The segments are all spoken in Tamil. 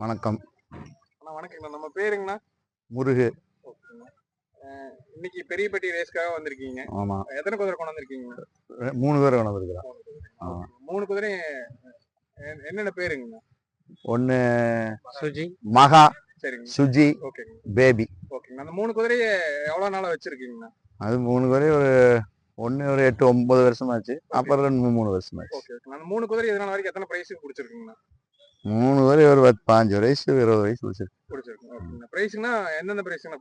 வணக்கம். அண்ணா வணக்கங்கண்ணா. நம்ம பேருங்கண்ணா. முருகு. இன்னைக்கு பெரியப்பட்டி ரேஸ்க்காக வந்திருக்கீங்க. ஆமாம் எத்தனை குதிரை கொண்டு வந்திருக்கீங்க? மூணு பேர் கொண்டு வந்திருக்கிறேன் ஆ. மூணு குதிரை என்னென்ன பேருங்கண்ணா? ஒன்று சுஜி. மகா. சரிங்க சுஜி. ஓகேங்க பேபி. ஓகேங்க அந்த மூணு குதிரையை எவ்வளவு நாளா வச்சிருக்கீங்கண்ணா? அது மூணு பேர் ஒரு ஒன்று ஒரு எட்டு ஒன்பது வருஷமாச்சு. அப்புறம் ரெண்டு மூணு மூணு வருஷமாச்சு. ஓகே அந்த மூணு குதிரை இதனால வரைக்கும் எத்தனை பிரைஸுக்கு பிடிச்சிருக்குங்கண்ணா? மூணு பேர் ஒரு பத்து பாஞ்சு வயசு இருபது வயசு பிடிச்சிருக்கு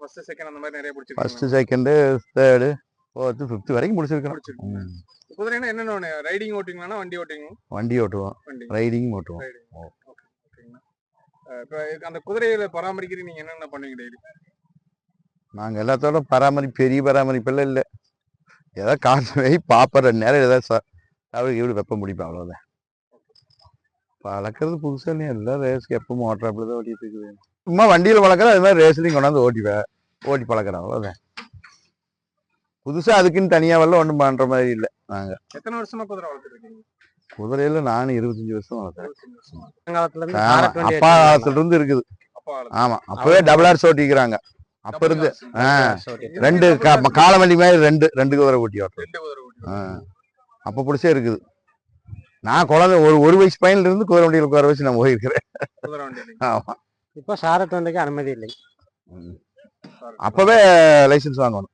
ஃபர்ஸ்ட் செகண்ட் அந்த மாதிரி நிறைய ஃபர்ஸ்ட் பிடிச்சிருக்கு செகண்டு தேர்டு ஃபோர்த்து ஃபிஃப்த்து வரைக்கும் முடிச்சிருக்கிறோம் பிடிச்சிருக்கு ம். குதிரைனா என்னென்ன ரைடிங் ஓட்டிங்களாண்ணா வண்டி ஓட்டிங்க வண்டி ஓட்டுவோம். ரைடிங் ஓட்டுவோம். இப்போ அந்த குதிரையில பராமரிக்கிறது நீங்க என்னென்ன பண்ணுவீங்க டெய்லி நாங்கள் எல்லாத்தோட பராமரிப்பு பெரிய பராமரிப்பெல்லாம் இல்லை. ஏதோ காசு போய் ரெண்டு நேரம் ஏதாவது அவருக்கு எப்படி வெப்பம் முடிப்பேன் அவ்வளோதான் பழக்கிறது புதுசாக இல்லையா? எல்லாம் ரேஸ்க்கு எப்போ மோட்டர் தான் ஓட்டிட்டு இருக்குது. சும்மா வண்டியில் பழக்கிறேன் அது மாதிரி ரேஸ்லையும் கொண்டாந்து ஓட்டிப்பேன் ஓட்டி பழக்கிறேன் அவ்வளோதான் புதுசாக அதுக்குன்னு தனியாக வரல ஒன்றும் பண்ணுற மாதிரி இல்லை நாங்கள் எத்தனை வருஷமா குதிரை வளர்த்துட்டு இருக்கீங்க? குதிரையில் நானும் இருபத்தஞ்சி வருஷம் வண்டி அப்பா காலத்துல இருந்து இருக்குது. ஆமா அப்பவே டபுள் ஆர்ஸ் ஓட்டிக்கிறாங்க. அப்ப இருந்து. ரெண்டு காலவண்டி மாதிரி ரெண்டு ரெண்டு குதிரை ஓட்டி ஓட்டுறோம். ரெண்டு குதிரை ஓட்டி ஆ. அப்ப பிடிச்சே இருக்குது. நான் குழந்தை ஒரு ஒரு வயசு பையன்ல இருந்து குதிரை வண்டியில் உட்கார வச்சு நான் போயிருக்கிறேன். ஆமா. இப்போ சாரட் வண்டிக்கு அனுமதி இல்லை. அப்பவே லைசென்ஸ் வாங்கணும்.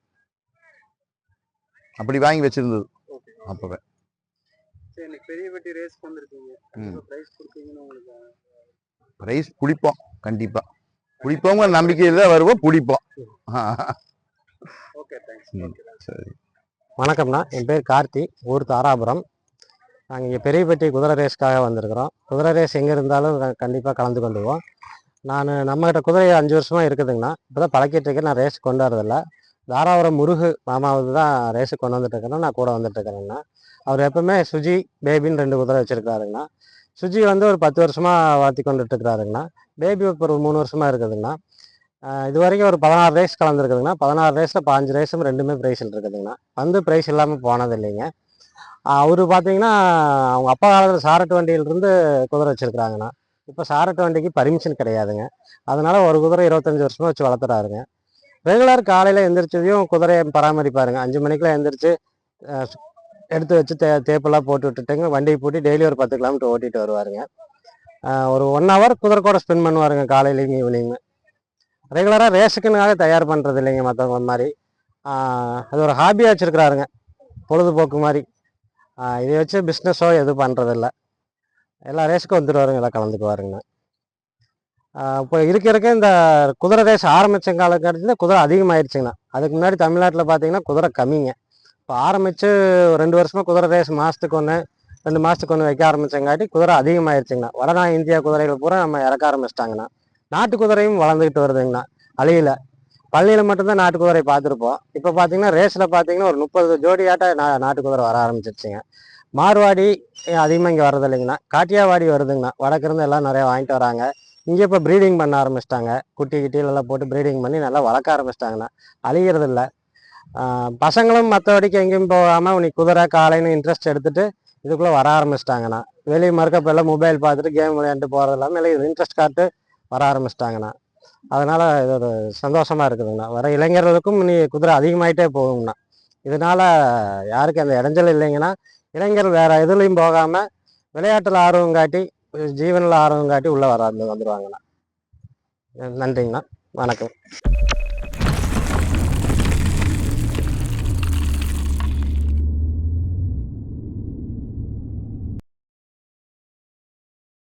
அப்படி வாங்கி வச்சிருந்தது. அப்பவே. சரி இன்னைக்கு பெரிய பெட்டி ரேஸ் வந்திருக்கீங்க ம். பிரைஸ் கொடுப்பீங்கன்னு உங்களுக்கு பிரைஸ் பிடிப்போம் கண்டிப்பா. பிடிப்போங்கிற நம்பிக்கையில தான் வருவோம் பிடிப்போம் ஆ, ஓகே தேங்க்ஸ் ம். ஓகே சரி. வணக்கம்ண்ணா. என் பேர் கார்த்தி ஊர் தாராபுரம். நாங்கள் இங்கே பெரியப்பட்டி குதிரை ரேஸ்க்காக வந்திருக்கிறோம். குதிரை ரேஸ் எங்கே இருந்தாலும் கண்டிப்பாக கலந்து கொண்டுவோம் நான் நம்மகிட்ட குதிரை அஞ்சு வருஷமாக இருக்குதுங்கண்ணா. இப்போ தான் பழக்கிட்டு இருக்கேன். நான் ரேஸ் கொண்டாடுறதில்லை. தாராபுரம் முருகு மாமாவது தான் ரேஸுக்கு கொண்டு வந்துட்டு நான் கூட வந்துட்டுருக்கிறேங்கண்ணா அவர் எப்பவுமே சுஜி பேபின்னு ரெண்டு குதிரை வச்சுருக்காருங்கண்ணா சுஜி வந்து ஒரு பத்து வருஷமாக வளர்த்தி கொண்டுட்டுருக்கிறாருங்கண்ணா பேபி இப்போ ஒரு மூணு வருஷமாக இருக்குதுங்கண்ணா. இது வரைக்கும் ஒரு பதினாறு ரேஸ் கலந்துருக்குதுங்கண்ணா. பதினாறு ரேஸில் பாஞ்சு ரேஸும் ரெண்டுமே ப்ரைஸில் இருக்குதுங்கண்ணா. வந்து ப்ரைஸ் இல்லாமல் போனது இல்லைங்க அவர் பார்த்தீங்கன்னா அவங்க அப்பா காலத்தில் சாரட்டு வண்டியிலிருந்து குதிரை வச்சுருக்குறாங்கண்ணா. இப்போ சாரட்டு வண்டிக்கு பர்மிஷன் கிடையாதுங்க. அதனால் ஒரு குதிரை இருபத்தஞ்சி வருஷமாக வச்சு வளர்த்துறாருங்க. ரெகுலர் காலையில் எந்திரிச்சதையும் குதிரையை பராமரிப்பாருங்க. அஞ்சு மணிக்கெலாம் எந்திரிச்சு எடுத்து வச்சு தே தேப்பெல்லாம் போட்டு விட்டுட்டுங்க வண்டியை பூட்டி டெய்லி ஒரு பத்து கிலோமீட்டர் ஓட்டிட்டு வருவாருங்க. ஒரு ஒன் ஹவர் குதிரை கூட ஸ்பெண்ட் பண்ணுவாருங்க காலையிலையும் ஈவினிங் ரெகுலராக ரேஸுக்குனாக தயார் பண்ணுறது இல்லைங்க மற்றவங்க மாதிரி. அது ஒரு ஹாபியாக வச்சுருக்கிறாருங்க. பொழுதுபோக்கு மாதிரி. இதை வச்சு பிஸ்னஸோ எதுவும் பண்ணுறதில்ல எல்லா ரேஸுக்கும் வந்துடுவாருங்க எல்லாம் கலந்துக்குவாருங்க. இப்போ இருக்க இருக்க இந்த குதிரை ரேஸ் ஆரம்பித்த காலக்கட்டத்தில் குதிரை அதிகமாகிடுச்சுங்கண்ணா அதுக்கு முன்னாடி தமிழ்நாட்டில் பார்த்தீங்கன்னா குதிரை கம்மிங்க. இப்போ ஆரம்பித்து ரெண்டு வருஷமாக குதிரை ரேஸ் மாதத்துக்கு ஒன்று ரெண்டு மாதத்துக்கு ஒன்று வைக்க ஆரம்பிச்சங்காட்டி குதிரை அதிகமாகிடுச்சுங்கண்ணா வடநா இந்தியா குதிரைகள் பூரா நம்ம இறக்க ஆரம்பிச்சிட்டாங்கண்ணா. நாட்டு குதிரையும் வளர்ந்துக்கிட்டு வருதுங்கண்ணா. அழியில். பள்ளியில் மட்டும்தான் நாட்டு குதிரை பார்த்துருப்போம். இப்போ பார்த்தீங்கன்னா ரேஸில் பார்த்தீங்கன்னா ஒரு முப்பது ஜோடியாட்ட நா நாட்டு குதிரை வர ஆரம்பிச்சிருச்சுங்க. மார்வாடி அதிகமாக இங்கே வர்றது இல்லைங்கண்ணா. காட்டியாவாடி வருதுங்கண்ணா. வடக்கிருந்து எல்லாம் நிறையா வாங்கிட்டு வராங்க. இங்கே இப்போ ப்ரீடிங் பண்ண ஆரம்பிச்சிட்டாங்க. குட்டி கிட்டிலெல்லாம் போட்டு ப்ரீடிங் பண்ணி நல்லா வளர்க்க ஆரம்பிச்சிட்டாங்கண்ணா. அழிகிறது இல்லை. பசங்களும் மற்றபடிக்கு எங்கேயும் போகாமல் உனக்கு குதிரை காலைன்னு இன்ட்ரெஸ்ட் எடுத்துட்டு இதுக்குள்ளே வர ஆரம்பிச்சிட்டாங்கண்ணா. வெளியே மறுக்கப்பெல்லாம் மொபைல் பார்த்துட்டு கேம் விளையாண்டு போகிறது இல்லாமல் இல்லை இன்ட்ரெஸ்ட் காட்டு வர ஆரம்பிச்சிட்டாங்கண்ணா. அதனால இது ஒரு சந்தோஷமா இருக்குதுங்கண்ணா. வர இளைஞர்களுக்கும் இனி குதிரை அதிகமாயிட்டே போகுங்கண்ணா. இதனால யாருக்கும் அந்த இடைஞ்சல் இல்லைங்கன்னா இளைஞர்கள் வேற எதுலேயும் போகாம விளையாட்டுல ஆர்வம் காட்டி ஜீவனில் ஆர்வம் காட்டி உள்ள வர வந்துருவாங்கண்ணா. நன்றிங்கண்ணா. வணக்கம்.